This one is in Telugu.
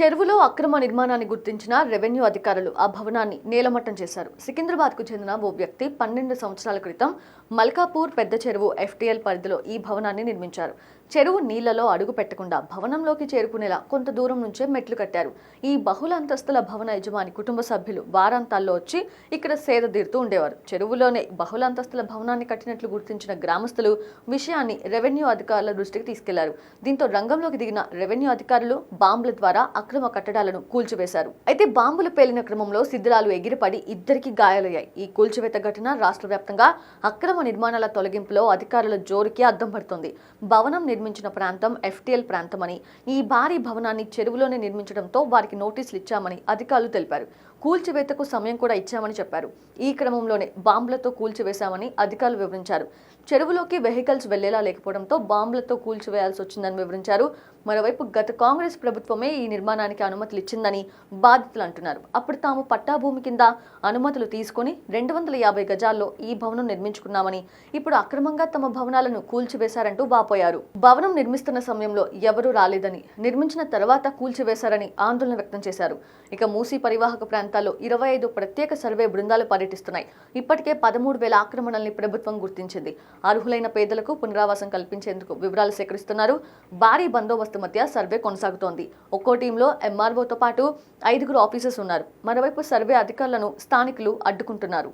చెరువులో అక్రమ నిర్మాణాన్ని గుర్తించిన రెవెన్యూ అధికారులు ఆ భవనాన్ని నేలమట్టం చేశారు. సికింద్రాబాద్కు చెందిన ఓ వ్యక్తి పన్నెండు సంవత్సరాల క్రితం మల్కాపూర్ పెద్ద చెరువు ఎఫ్టీఎల్ పరిధిలో ఈ భవనాన్ని నిర్మించారు. చెరువు నీళ్ళలో అడుగు పెట్టకుండా భవనంలోకి చేరుకునేలా కొంత దూరం నుంచే మెట్లు కట్టారు. ఈ బహుళ అంతస్తుల భవన యజమాని కుటుంబ సభ్యులు వారాంతాల్లో వచ్చి ఇక్కడ సేద తీరుతూ ఉండేవారు. చెరువులోనే బహుళ అంతస్తుల భవనాన్ని కట్టినట్లు గుర్తించిన గ్రామస్తులు విషయాన్ని రెవెన్యూ అధికారుల దృష్టికి తీసుకెళ్ళారు. దీంతో రంగంలోకి దిగిన రెవెన్యూ అధికారులు బాంబుల ద్వారా అక్రమ కట్టడాలను కూల్చివేశారు. అయితే బాంబులు పేలిన క్రమంలో శిథిలాలు ఎగిరిపడి ఇద్దరికి గాయాలయ్యాయి. ఈ కూల్చివేత ఘటన రాష్ట్ర వ్యాప్తంగా అక్రమ నిర్మాణాల తొలగింపులో అధికారుల జోరుకి అద్దం పడుతుంది. భవనం నిర్మించిన ప్రాంతం ఎఫ్టీఎల్ ప్రాంతం అని ఈ భారీ భవనాన్ని చెరువులోనే నిర్మించడంతో వారికి నోటీసులు ఇచ్చామని అధికారులు తెలిపారు. కూల్చివేతకు సమయం కూడా ఇచ్చామని చెప్పారు. ఈ క్రమంలోనే బాంబులతో కూల్చివేశామని అధికారులు వివరించారు. చెరువులోకి వెహికల్స్ వెళ్ళేలా లేకపోవడంతో బాంబులతో కూల్చివేయాల్సి వచ్చిందని వివరించారు. మరోవైపు గత కాంగ్రెస్ ప్రభుత్వమే ఈ నిర్మాణానికి అనుమతులు ఇచ్చిందని బాధితులు అంటున్నారు. అప్పుడు తాము పట్టాభూమి కింద అనుమతులు తీసుకొని రెండు వందల యాభై గజాల్లో ఈ భవనం నిర్మించుకున్నామని ఇప్పుడు అక్రమంగా తమ భవనాలను కూల్చివేశారంటూ బాపోయారు భవనం నిర్మిస్తున్న సమయంలో ఎవరూ రాలేదని నిర్మించిన తర్వాత కూల్చివేశారని ఆందోళన వ్యక్తం చేశారు. ఇక మూసీ పరివాహక ప్రాంతం ప్రాంతాల్లో ఇరవై ఐదు ప్రత్యేక సర్వే బృందాలు పర్యటిస్తున్నాయి. ఇప్పటికే పదమూడు వేల ఆక్రమణల్ని ప్రభుత్వం గుర్తించింది. అర్హులైన పేదలకు పునరావాసం కల్పించేందుకు వివరాలు సేకరిస్తున్నారు. భారీ బందోబస్తు మధ్య సర్వే కొనసాగుతోంది. ఒక్కో టీంలో ఎంఆర్ఓతో పాటు ఐదుగురు ఆఫీసర్స్ ఉన్నారు. మరోవైపు సర్వే అధికారులను స్థానికులు అడ్డుకుంటున్నారు.